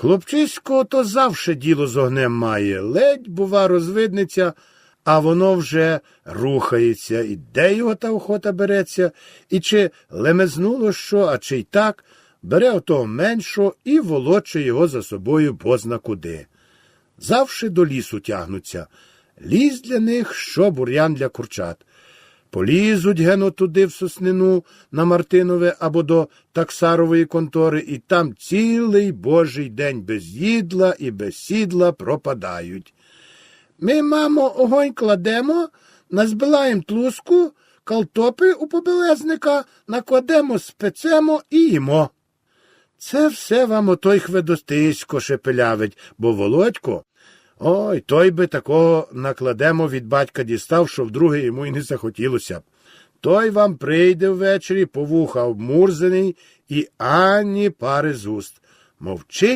Хлопчисько то завше діло з огнем має, ледь, бува, розвиднеться, а воно вже рухається, і де його та охота береться, і чи лемезнуло що, а чи й так, бере отого меншого і волоче його за собою позна куди. Завше до лісу тягнуться. Ліс для них, що бур'ян для курчат. Полізуть гено туди в соснину на Мартинове або до таксарової контори, і там цілий божий день без їдла і без сідла пропадають. Ми, мамо, огонь кладемо, назбилаємо тлуску, калтопи у побелезника, накладемо, спецемо і їмо. Це все вам отой хведостисько шепелявить, бо Володько. Ой, той би такого накладемо від батька дістав, що вдруге йому й не захотілося. Той вам прийде ввечері по вуха обмурзений і ані пари з уст. Мовчить